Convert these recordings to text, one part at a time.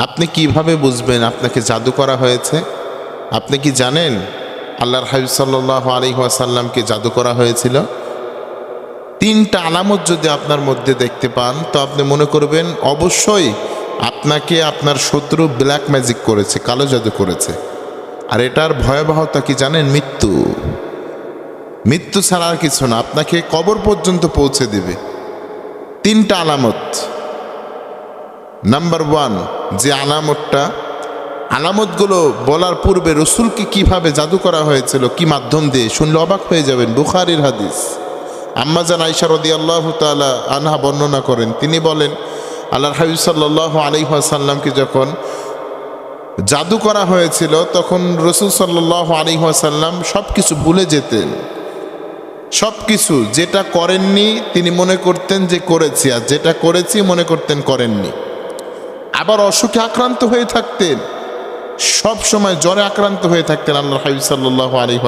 আপনি কীভাবে বুঝবেন আপনাকে জাদু করা হয়েছে? আপনি কি জানেন আল্লাহর হাবিব সাল্লাহ আলী ওয়াসাল্লামকে জাদু করা হয়েছিল? তিনটা আলামত যদি আপনার মধ্যে দেখতে পান, তো আপনি মনে করবেন, অবশ্যই আপনাকে আপনার শত্রু ব্ল্যাক ম্যাজিক করেছে, কালো জাদু করেছে। আর এটার ভয়াবহতা কি জানেন? মৃত্যু। মৃত্যু ছাড়া আর কিছু না, আপনাকে কবর পর্যন্ত পৌঁছে দেবে। তিনটা আলামত। নাম্বার ওয়ান যে আলামতটা, আলামতগুলো বলার পূর্বে রসুলকে কীভাবে জাদু করা হয়েছিল, কি মাধ্যম দিয়ে, শুনলে অবাক হয়ে যাবেন, বুখারির হাদিস। আম্মাজান আইসা রদি আল্লাহ তালা আনহা বর্ণনা করেন, তিনি বলেন আল্লাহ হাবিব সাল্লাহ আলিহাসাল্লামকে যখন জাদু করা হয়েছিল, তখন রসুল সাল্লাহ আলিহাসাল্লাম সব কিছু ভুলে যেতেন। সব কিছু যেটা করেননি, তিনি মনে করতেন যে করেছি, আর যেটা করেছি মনে করতেন করেননি। আবার অসুখে আক্রান্ত হয়ে থাকতেন। সব সময় জ্বরে আক্রান্ত হয়ে থাকতেন আল্লাহ হাবিব সাল্লাহ আলী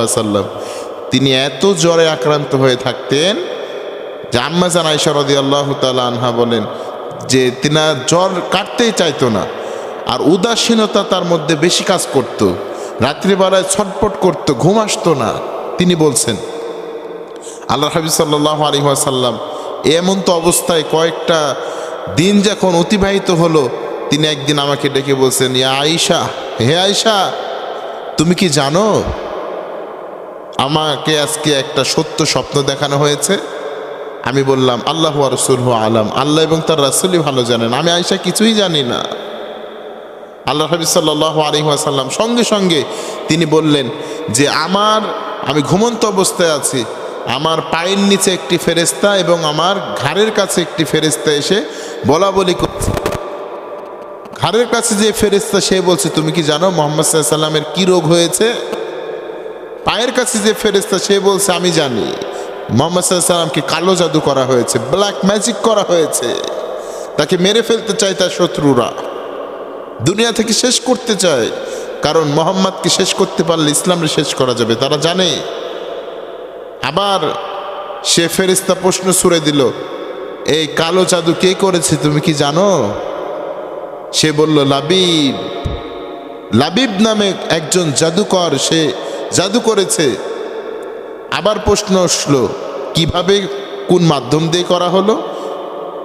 তিনি এত জ্বরে আক্রান্ত হয়ে থাকতেন যে আম্মাজান আয়সা আল্লাহ তালা আনহা বলেন যে তিনার জ্বর কাটতেই চাইতো না। আর উদাসীনতা তার মধ্যে বেশি কাজ করত। রাত্রিবেলায় ছটপট করত, ঘুম আসতো না। তিনি বলছেন আল্লাহ হাবিব সাল্লাহ আলী এমন তো অবস্থায় কয়েকটা দিন যখন অতিবাহিত হলো তিনি একদিন আমাকে ডেকে বলছেন, ইয়া আয়সা হে আয়সা তুমি কি জানো আমাকে আজকে একটা সত্য স্বপ্ন দেখানো হয়েছে? আমি বললাম, আল্লাহ রসুল আলাম, আল্লাহ এবং তার রাসুলই ভালো জানেন। আমি আয়সা কিছুই জানি না। আল্লাহ হাবিব সাল্লাহ আলহিহাসাল্লাম সঙ্গে সঙ্গে তিনি বললেন যে, আমার, আমি ঘুমন্ত অবস্থায় আছি। আমার পায়ের নিচে একটি ফেরেস্তা এবং আমার ঘাড়ের কাছে একটি ফেরেস্তা এসে বলা বলি করছে। ঘাড়ের কাছে যে ফেরেস্তা সে বলছে, তুমি কি জানো মোহাম্মদ সাল্লামের কি রোগ হয়েছে? পায়ের কাছে যে ফেরেস্তা সে বলছে, আমি জানি। মোহাম্মদ সাল্লামকে কালো জাদু করা হয়েছে ব্ল্যাক ম্যাজিক করা হয়েছে। তাকে মেরে ফেলতে চায় তার শত্রুরা। দুনিয়া থেকে শেষ করতে চায়। কারণ মোহাম্মদকে শেষ করতে পারলে ইসলামকে শেষ করা যাবে, তারা জানে। আবার সে ফেরিস্তা প্রশ্ন ছুড়ে দিল, এই কালো জাদু কে করেছে, তুমি কি জানো? সে বলল, লাবিব লাবিব নামে একজন জাদুকর, সে জাদু করেছে। আবার প্রশ্ন আসলো, কীভাবে কোন মাধ্যম দিয়ে করা হলো?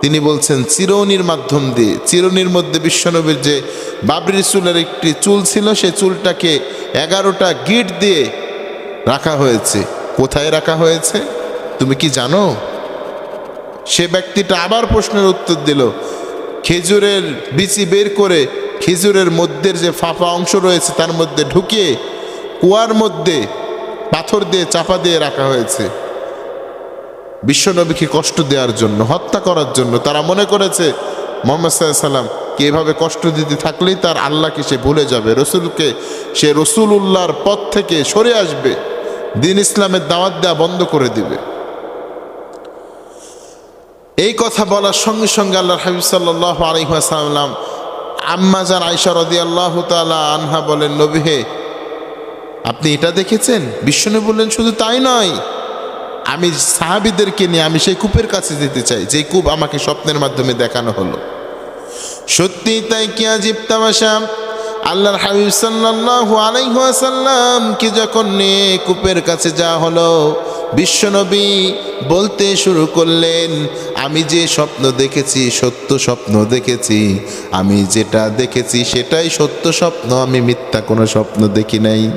তিনি বলছেন, চিরনির মাধ্যম দিয়ে। চিরনির মধ্যে বিশ্বনবীর যে বাবরি চুলের একটি চুল ছিল, সে চুলটাকে এগারোটা গিট দিয়ে রাখা হয়েছে। কোথায় রাখা হয়েছে? তুমি কি জানো? সে ব্যক্তিটা আবার প্রশ্নের উত্তর দিল খেজুরের বিচি বের করে খেজুরের মধ্যের যে ফাঁপা অংশ রয়েছে তার মধ্যে ঢুকিয়ে কুয়ার মধ্যে পাথর দিয়ে চাপা দিয়ে রাখা হয়েছে। বিশ্বনবীকে কষ্ট দেওয়ার জন্য, হত্যা করার জন্য তারা মনে করেছে, মোহাম্মদ সাল্লাম কে এভাবে কষ্ট দিতে থাকলেই তার আল্লাহকে সে ভুলে যাবে, রসুলকে সে রসুল উল্লাহর পথ থেকে সরে আসবে, দিন ইসলামের দাওয়াত দেওয়া বন্ধ করে দিবে। এই কথা বলার সঙ্গে সঙ্গে আল্লাহ হাবিব সাল্লাহ আলহিহাসাল্লাম আম্মা যান আয়সা রদি আল্লাহ তালা আনহা বলেন, নবী হে, আপনি এটা দেখেছেন? বিষ্ণু বললেন, শুধু তাই নয়। আমি সাহাবিদেরকে নিয়ে, আমি সেই কূপের কাছে যেতে চাই। যে কূপ আমাকে স্বপ্নের মাধ্যমে দেখানো হলো। সত্যি তাই কি আজিব তামাশা? আল্লাহর হাবিব সাল্লাল্লাহু আলাইহি ওয়াসাল্লাম কি যখন নিয়ে কূপের কাছে যাওয়া হলো বিশ্বনবী বলতে শুরু করলেন, আমি যে স্বপ্ন দেখেছি, সত্য স্বপ্ন দেখেছি। আমি যেটা দেখেছি, সেটাই সত্য স্বপ্ন। আমি মিথ্যা কোনো স্বপ্ন দেখি নাই।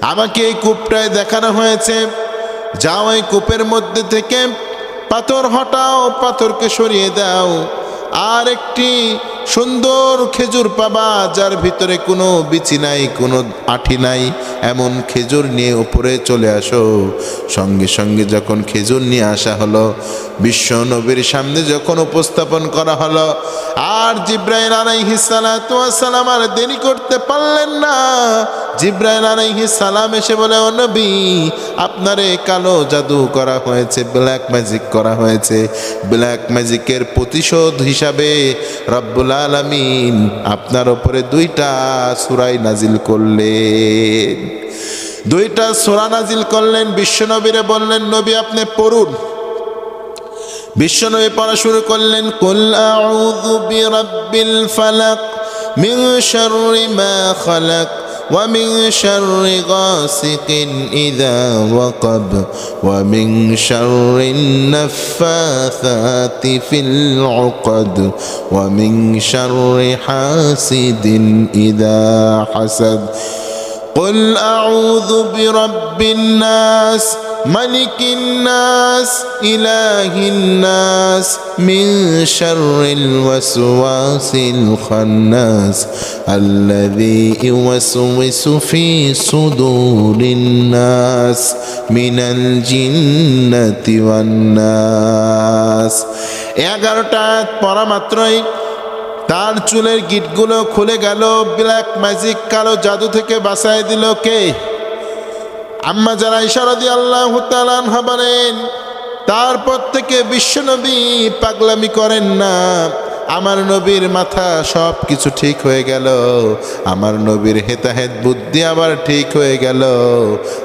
আমাকে এই কূপটায় দেখানো হয়েছে। যাও এই কূপের মধ্যে থেকে পাথর হটাও, পাথরকে সরিয়ে দাও। আর একটি সুন্দর খেজুর পাবা, যার ভিতরে কোনো বিচি নাই, কোনো আঠি নাই, এমন খেজুর নিয়ে উপরে চলে আসো। সঙ্গে সঙ্গে যখন খেজুর নিয়ে আসা হলো, বিশ্ব নবীর সামনে যখন উপস্থাপন করা হলো, আর জিব্রাইল সালাম আর দেরি করতে পারলেন না, জিব্রাইল আলাইহিস সালাম এসে বলে, ও নবী, আপনারে কালো জাদু করা হয়েছে ব্ল্যাক ম্যাজিক করা হয়েছে। ব্ল্যাক ম্যাজিকের প্রতিশোধ হিসাবে রব্বুল আলামিন, আপনার ওপরে দুইটা সুরাই নাজিল করলেন। দুইটা সুরা নাজিল করলেন, বিশ্বনবীরে বললেন, নবী, আপনি পড়ুন। বিশ্বনবী পড়া শুরু করলেন কল্লা ومن شر غاسق إذا وقب ومن شر النفاثات في العقد ومن شر حاسد إذا حسد. قل أعوذ برب الناس ملك الناس إله الناس من شر الوسواس الخناس الذي يوسوس في صدور الناس من الجنة والناس এগারোটা পড়া মাত্রই তার চুলের গিটগুলো খুলে গেল ব্ল্যাক ম্যাজিক কালো জাদু থেকে বাঁচাই দিল কে আম্মা যারা ইশারদি আল্লাহ তালানহা বলেন, তারপর থেকে বিশ্বনবী পাগলামি করেন না। আমার নবীর মাথা সব কিছু ঠিক হয়ে গেল। আমার নবীর হেতাহেত বুদ্ধি আবার ঠিক হয়ে গেল।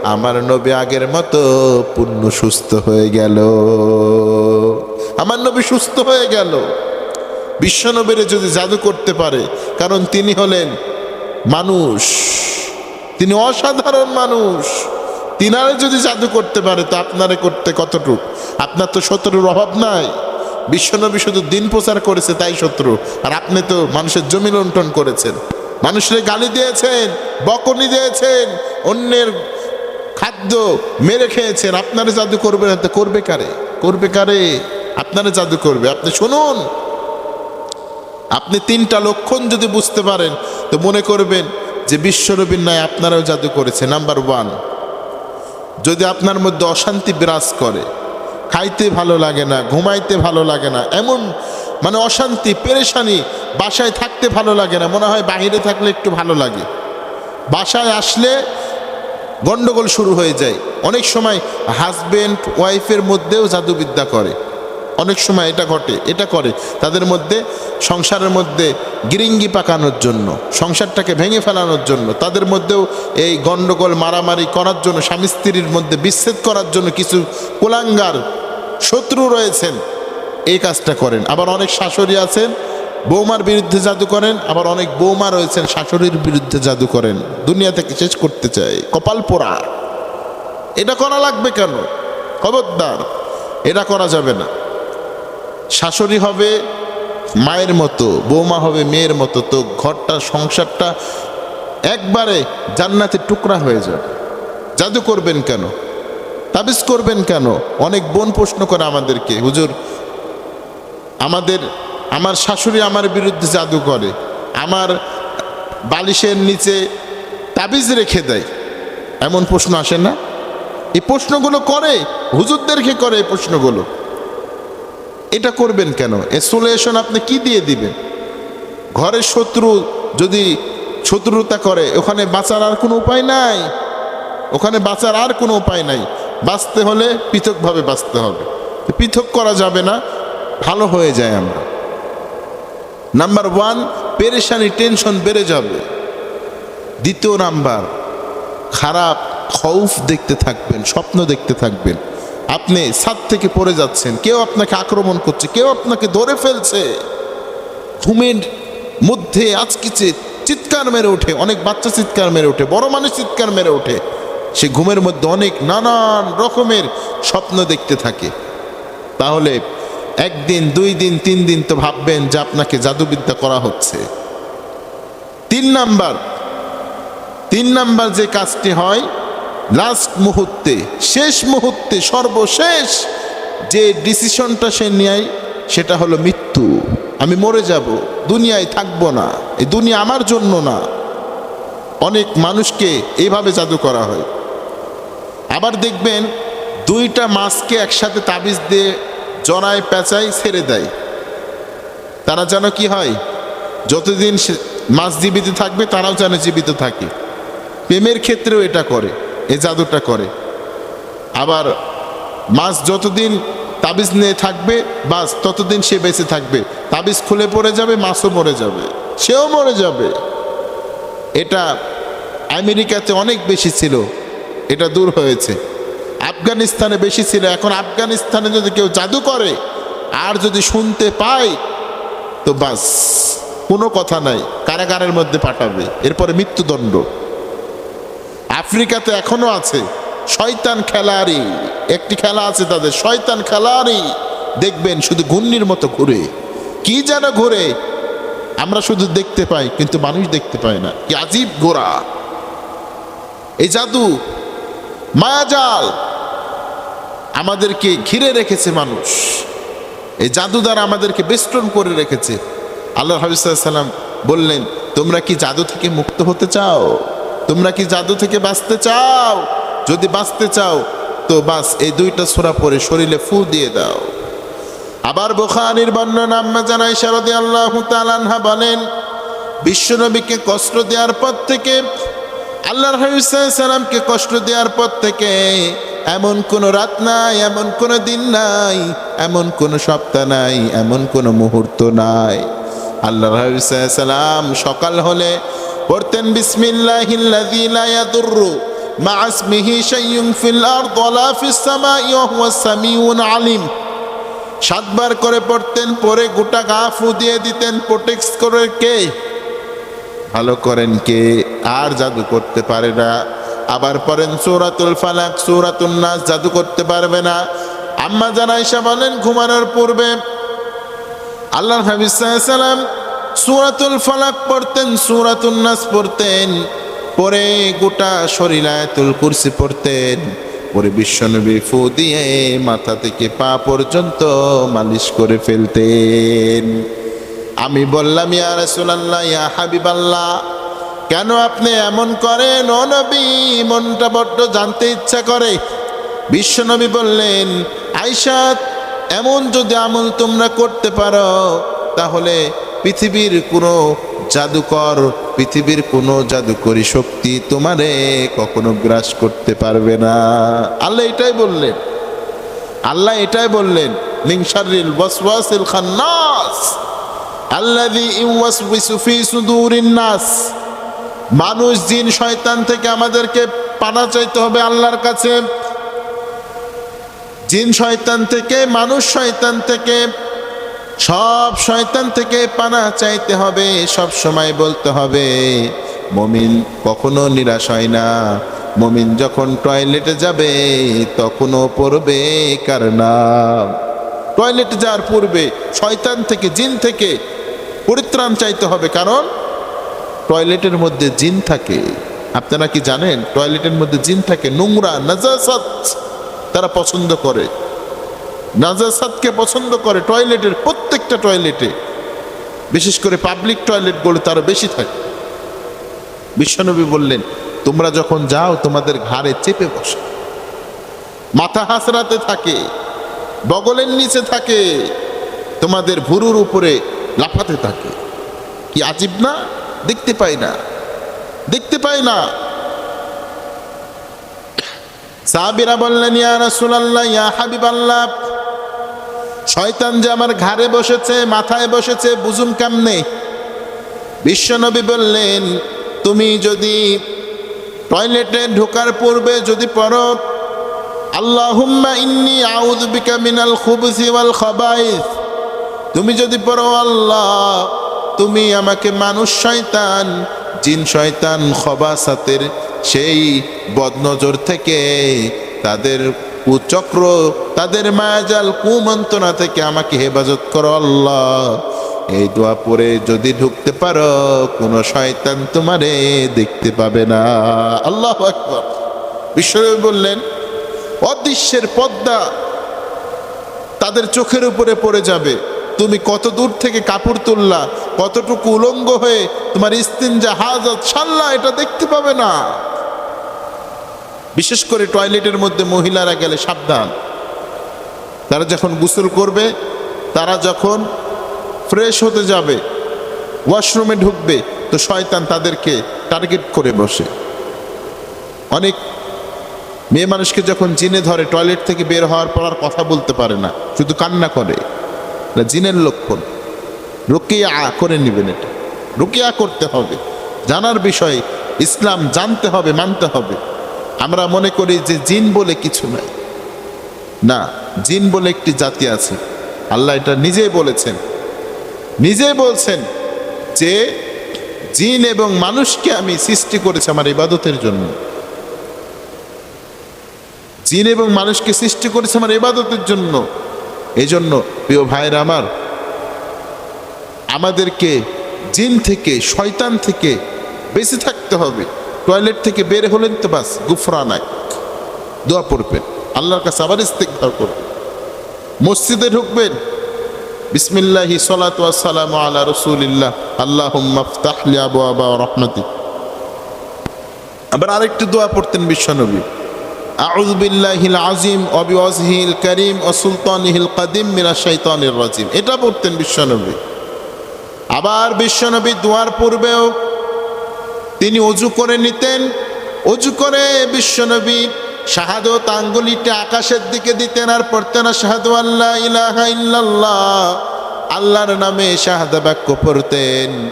আমার নবী আগের মতো পূর্ণ সুস্থ হয়ে গেল। আমার নবী সুস্থ হয়ে গেল। বিশ্বনবীরে যদি জাদু করতে পারে, কারণ তিনি হলেন মানুষ। তিনি অসাধারণ মানুষ। তিনারে যদি জাদু করতে পারে, তো আপনারে করতে কতটুক? আপনার তো শত্রুর অভাব নাই। বিশ্বনবী শুধু দিন প্রচার করেছে, তাই শত্রু। আর আপনি তো মানুষের জমি লুণ্ঠন করেছেন। মানুষের গালি দিয়েছেন, বকনি দিয়েছেন, অন্যের খাদ্য মেরে খেয়েছেন। আপনারা জাদু করবে না, তো করবে কারে? করবে কারে? আপনারা জাদু করবে। আপনি শুনুন। আপনি তিনটা লক্ষণ যদি বুঝতে পারেন, তো মনে করবেন যে বিশ্বনবীর ন্যায় আপনারাও জাদু করেছে নাম্বার ওয়ান যদি আপনার মধ্যে অশান্তি বিরাজ করে, খাইতে ভালো লাগে না, ঘুমাইতে ভালো লাগে না, এমন মানে অশান্তি, পেরেশানি, বাসায় থাকতে ভালো লাগে না, মনে হয় বাইরে থাকলে একটু ভালো লাগে। বাসায় আসলে গণ্ডগোল শুরু হয়ে যায়। অনেক সময় হাজবেন্ড ওয়াইফের মধ্যেও জাদুবিদ্যা করে। অনেক সময় এটা ঘটে, এটা করে। তাদের মধ্যে সংসারের মধ্যে গিরিঙ্গি পাকানোর জন্য, সংসারটাকে ভেঙে ফেলানোর জন্য, তাদের মধ্যেও এই গণ্ডগোল মারামারি করার জন্য, স্বামী স্ত্রীর মধ্যে বিচ্ছেদ করার জন্য কিছু কুলাঙ্গার শত্রু রয়েছেন, এই কাজটা করেন। আবার অনেক শাশুড়ি আছেন, বৌমার বিরুদ্ধে জাদু করেন, আবার অনেক বৌমা রয়েছেন, শাশুড়ির বিরুদ্ধে জাদু করেন। দুনিয়া থেকে শেষ করতে চায় কপাল পোড়া। এটা করা লাগবে কেন? খবরদার। এটা করা যাবে না। শাশুড়ি হবে মায়ের মতো, বৌমা হবে মেয়ের মতো, তো ঘরটা, সংসারটা একবারে জান্নাতের টুকরা হয়ে যাবে। জাদু করবেন কেন? তাবিজ করবেন কেন? অনেক বোন প্রশ্ন করে আমাদেরকে, হুজুর, আমাদের, আমার শাশুড়ি আমার বিরুদ্ধে জাদু করে, আমার বালিশের নিচে তাবিজ রেখে দেয়। এমন প্রশ্ন আসে না? এই প্রশ্নগুলো করে, হুজুরদেরকে করে এই প্রশ্নগুলো। এটা করবেন কেন? এ সলিউশন আপনি কি দিয়ে দিবেন? ঘরের শত্রু যদি শত্রুতা করে, ওখানে বাঁচার আর কোনো উপায় নাই। ওখানে বাঁচার আর কোনো উপায় নাই। বাঁচতে হলে পৃথকভাবে বাঁচতে হবে। পৃথক করা যাবে না, ভালো হয়ে যায় আমরা। নাম্বার ওয়ান পেরেশানি টেনশন বেড়ে যাবে। দ্বিতীয় নাম্বার, খারাপ, খৌফ দেখতে থাকবেন, স্বপ্ন দেখতে থাকবেন। আপনি ছাদ থেকে পড়ে যাচ্ছেন, কেউ আপনাকে আক্রমণ করছে, কেউ আপনাকে ধরে ফেলছে। ঘুমের মধ্যে আজকিছে চিৎকার মেরে ওঠে, অনেক বাচ্চা চিৎকার মেরে ওঠে, বড় মানুষ চিৎকার মেরে ওঠে, সে ঘুমের মধ্যে অনেক নানান রকমের স্বপ্ন দেখতে থাকে। তাহলে একদিন, দুই দিন, তিন দিন তো ভাববেন যে আপনাকে জাদুবিদ্যা করা হচ্ছে। তিন নাম্বার তিন নাম্বার যে কাজটি হয় লাস্ট মুহূর্তে, শেষ মুহূর্তে, সর্বশেষ যে ডিসিশনটা সে নেয়, সেটা হলো মৃত্যু। আমি মরে যাব, দুনিয়ায় থাকব না, এই দুনিয়া আমার জন্য না। অনেক মানুষকে এইভাবে জাদু করা হয়। আবার দেখবেন, দুইটা মাছকে একসাথে তাবিজ দিয়ে জড়ায় পেঁচায় ছেড়ে দেয়। তারা যেন কি হয়, যতদিন মাছ জীবিত থাকবে, তারাও যেন জীবিত থাকে। প্রেমের ক্ষেত্রেও এটা করে। এ জাদুটা করে। আবার মাছ যতদিন তাবিজ নিয়ে থাকবে, বাস ততদিন সে বেঁচে থাকবে। তাবিজ খুলে পড়ে যাবে, মাছও মরে যাবে, সেও মরে যাবে। এটা আমেরিকাতে অনেক বেশি ছিল, এটা দূর হয়েছে। আফগানিস্তানে বেশি ছিল, এখন আফগানিস্তানে যদি কেউ জাদু করে, আর যদি শুনতে পায়, তো বাস, কোনো কথা নাই, কারাগারের মধ্যে পাঠাবে, এরপরে মৃত্যুদণ্ড। আফ্রিকাতে এখনও আছে। শয়তান খেলারি একটি খেলা আছে তাদের, শয়তান খেলারি দেখবেন শুধু ঘূর্ণির মতো ঘুরে। কি যেন ঘুরে? আমরা শুধু দেখতে পাই, কিন্তু মানুষ দেখতে পায় না। কি আজীব গোড়া এই জাদু। মায়াজাল। আমাদেরকে ঘিরে রেখেছে মানুষ। এই জাদু দ্বারা আমাদেরকে বেষ্টন করে রেখেছে। আল্লাহ হাবিসাল্লাম বললেন, তোমরা কি জাদু থেকে মুক্ত হতে চাও? তোমরা কি জাদু থেকে বাঁচতে চাও? যদি বাঁচতে চাও, তো বাস এই দুইটা সোরা পরে শরীরে ফু দিয়ে দাও। আবার বোখানির বর্ণনা আম্মা জানাই শারদি আল্লাহ তালানহা বলেন, বিশ্বনবীকে কষ্ট দেওয়ার পর থেকে, আল্লাহর হাবিসাল্লামকে কষ্ট দেওয়ার পর থেকে এমন কোনো রাত নাই, এমন কোনো দিন নাই, এমন কোনো সপ্তাহ নাই, এমন কোনো মুহূর্ত নাই। আল্লাহর হাবিসাল্লাম সকাল হলে পড়তেন, বিসমিল্লাহিল্লাযী লা ইয়াদুররু মা ইসমিহি শাইউন ফিল আরদ ওয়ালা ফিস সামাই ওয়া হুয়াস সামিউন আলিম। সাতবার করে পড়তেন, পরে গোটা গা ফু দিয়ে দিতেন, প্রোটেক্স করে কে? ভালো করেন কে? আর জাদু করতে পারে না। আবার পড়েন, সৌরাতুল ফালাক সৌরাতুল নাস, জাদু করতে পারবে না। আম্মা জানাইসা বলেন, ঘুমানোর পূর্বে আল্লাহ হাবিজ সাল্লাম সূরাতুল ফালাক পড়তেন, সূরাতুন নাস পড়তেন, পরে গোটা শরীর আয়াতুল কুরসি পড়তেন, পরে বিশ্বনবী ফু দিয়ে মাথা থেকে পা পর্যন্ত মালিশ করে ফেলতেন। আমি বললাম, ইয়া রাসূলুল্লাহ, ইয়া হাবিবাল্লাহ, কেন আপনি এমন করেন? ও নবী, মনটা বড্ড জানতে ইচ্ছা করে। বিশ্বনবী বললেন আইসাত এমন যদি আমল তোমরা করতে পারো, তাহলে পৃথিবীর কোনো জাদুকর, পৃথিবীর কোনো জাদুকরী শক্তি তোমারে কখনো গ্রাস করতে পারবে না। আল্লাহ এটাই বললেন। আল্লাহ এটাই বললেন মিংসারিল ওয়াসওয়াসিল খান্নাস, আল্লাযী ইউওয়াসওয়িসু ফি সুদুরিন নাস, মানুষ, জিন, শয়তান থেকে আমাদেরকে পানা চাইতে হবে আল্লাহর কাছে। জিন, শয়তান থেকে, মানুষ, শয়তান থেকে সব শয়তান থেকে পানা চাইতে হবে, সব সময় বলতে হবে, মমিন কখনো নিরাশ হয় না। মমিন যখন টয়লেটে যাবে, তখনও পড়বে কার নাম? টয়লেটে যাওয়ার পূর্বে শয়তান থেকে, জিন থেকে পরিত্রাণ চাইতে হবে, কারণ টয়লেটের মধ্যে জিন থাকে। আপনারা কি জানেন, টয়লেটের মধ্যে জিন থাকে, নোংরা, নাজাসাত তারা পছন্দ করে। নাজাসাতকে পছন্দ করে টয়লেটের প্রত্যেকটা টয়লেটে, বিশেষ করে পাবলিক টয়লেটগুলো তারা বেশি থাকে। বিশ্বনবী বললেন, তোমরা যখন যাও, তোমাদের ঘাড়ে চেপে বসে। মাথা হাসরাতে থাকে, বগলের নিচে থাকে, তোমাদের ভুরুর উপরে লাফাতে থাকে। কি আজীব না? দেখতে পাই না, দেখতে পাই না। সাহাবিরা বললেন, ইয়া রাসূলুল্লাহ, ইয়া হাবিবাল্লাহ শয়তান যে আমার ঘাড়ে বসেছে, মাথায় বসেছে, বুঝুম কেমনে? বিশ্বনবী বললেন, তুমি যদি টয়লেটে ঢোকার পূর্বে যদি পড়ো, আল্লাহুম্মা ইন্নি আউযু বিকা মিনাল খুবুসি ওয়াল খাবাইস তুমি যদি পড়ো, আল্লাহ, তুমি আমাকে মানুষ শয়তান, জিন শয়তান, খবাসাতের সেই বদনজর থেকে তাদের কুচক্র, তাদের মায়াজাল কুমন্ত্রণা থেকে আমাকে হেফাজত করো আল্লাহ। এই দোয়া পরে যদি ঢুকতে পারো, কোনো শয়তান তোমারে দেখতে পাবে না। আল্লাহ আকবর। বিশ্বনবী বললেন, অদৃশ্যের পদ্মা তাদের চোখের উপরে পড়ে যাবে। তুমি কত দূর থেকে কাপড় তুললা, কতটুকু উলঙ্গ হয়ে তোমার স্তিন জাহাজ ছাড়লা এটা দেখতে পাবে না। বিশেষ করে টয়লেটের মধ্যে মহিলারা গেলে সাবধান। তারা যখন গোসল করবে, তারা যখন ফ্রেশ হতে যাবে ওয়াশরুমে ঢুকবে, তো শয়তান তাদেরকে টার্গেট করে বসে। অনেক মেয়ে মানুষকে যখন জিনে ধরে টয়লেট থেকে বের হওয়ার পর আর কথা বলতে পারে না, শুধু কান্না করে। এটা জিনের লক্ষণ। রুকিয়া করে নেবেন এটা। রুকিয়া করতে হবে। জানার বিষয়ে, ইসলাম জানতে হবে, মানতে হবে। আমরা মনে করি যে জিন বলে কিছু নাই। না, জিন বলে একটি জাতি আছে। আল্লাহ এটা নিজেই বলেছেন। নিজেই বলছেন যে জিন এবং মানুষকে আমি সৃষ্টি করেছি আমার ইবাদতের জন্য। জিন এবং মানুষকে সৃষ্টি করেছে আমার ইবাদতের জন্য। এই জন্য প্রিয় ভাইরা আমার, আমাদেরকে জিন থেকে, শয়তান থেকে বেঁচে থাকতে হবে। টয়লেট থেকে বের হলেন তো বাস, গুফরানাক। দোয়া পড়বেন। আল্লাহর কাছে আবার ইস্তেকবার করবেন। মসজিদে ঢুকবেন। বিসমিল্লাহি ওয়াসসালামু আলা রাসূলিল্লাহ। আল্লাহুম্মা ফতাহলি আবওয়াবা রাহমাতিক আবার আরেকটি দোয়া পড়তেন বিশ্বনবী। আউযু বিল্লাহিল আযীম ওয়া বিওয়াজহিল কারীম ওয়া সুলতানিহিল কাদিম মিনাশ শাইতানির রাজিম। এটা পড়তেন বিশ্বনবী। আবার বিশ্বনবী দোয়ার পূর্বেও তিনি অজু করে নিতেন, অজু করে বিশ্বনবী শাহাদত আঙ্গুলিটা আকাশের দিকে দিতেন আর পড়তেন শাহাদু আল্লাহ ইলাহা ইল্লাল্লাহ। আল্লাহর নামে শাহাদা বাক্য পড়তেন।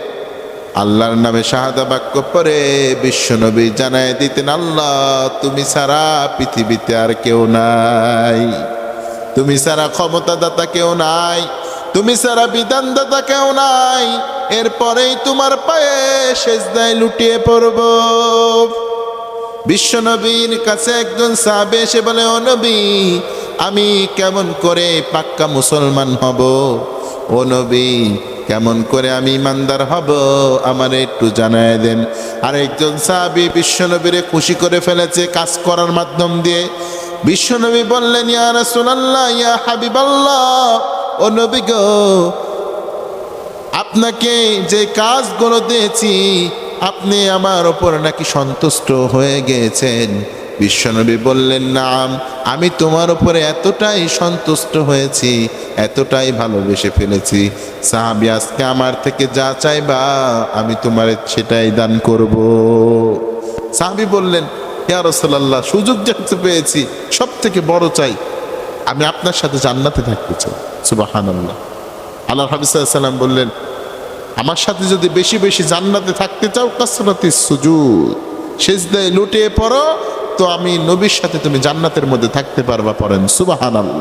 আল্লাহর নামে শাহাদা বাক্য পরে বিশ্বনবী জানায় দিতেন, আল্লাহ, তুমি সারা পৃথিবীতে আর কেউ নাই। তুমি সারা ক্ষমতাদাতা কেউ নাই। তুমি সারা বিধানদাতা কেউ নাই। এরপরেই তোমার পায়ে সেজদায় লুটিয়ে পড়ব। বিশ্বনবীর কাছে একজন সাহাবে এসে বলে, ও নবী, আমি কেমন করে পাক্কা মুসলমান হব? ও নবী, কেমন করে আমি ইমানদার হব? আমার একটু জানায় দেন। আর একজন সাহাবি বিশ্বনবীরে খুশি করে ফেলেছে কাজ করার মাধ্যম দিয়ে। বিশ্বনবী বললেন, ইয়া রাসূলুল্লাহ, ইয়া হাবিবাল্লাহ, ও নবী গো আপনাকে যে কাজগুলো দিয়েছি, আপনি আমার ওপর নাকি সন্তুষ্ট হয়ে গিয়েছেন? বিশ্বনবী বললেন, নাম, আমি তোমার উপরে এতটাই সন্তুষ্ট হয়েছি, এতটাই ভালোবেসে ফেলেছি। সাহাবি, আজকে আমার থেকে যা চাইবা, আমি তোমার সেটাই দান করব। সাহাবি বললেন, ইয়া রাসূলুল্লাহ, সুযোগ যেহেতু পেয়েছি সব থেকে বড় চাই, আমি আপনার সাথে জান্নাতে থাকতে চাই। সুবহানাল্লাহ। আল্লাহ হাবিজ সাল্লাম বললেন আমার সাথে যদি বেশি বেশি জান্নাতে থাকতে চাও, কাসরাতি সুজুদ। সেজদায় লুটিয়ে পড়ো, তো আমি নবীর সাথে তুমি জান্নাতের মধ্যে থাকতে পারবা পড়েন। সুবহানাল্লাহ।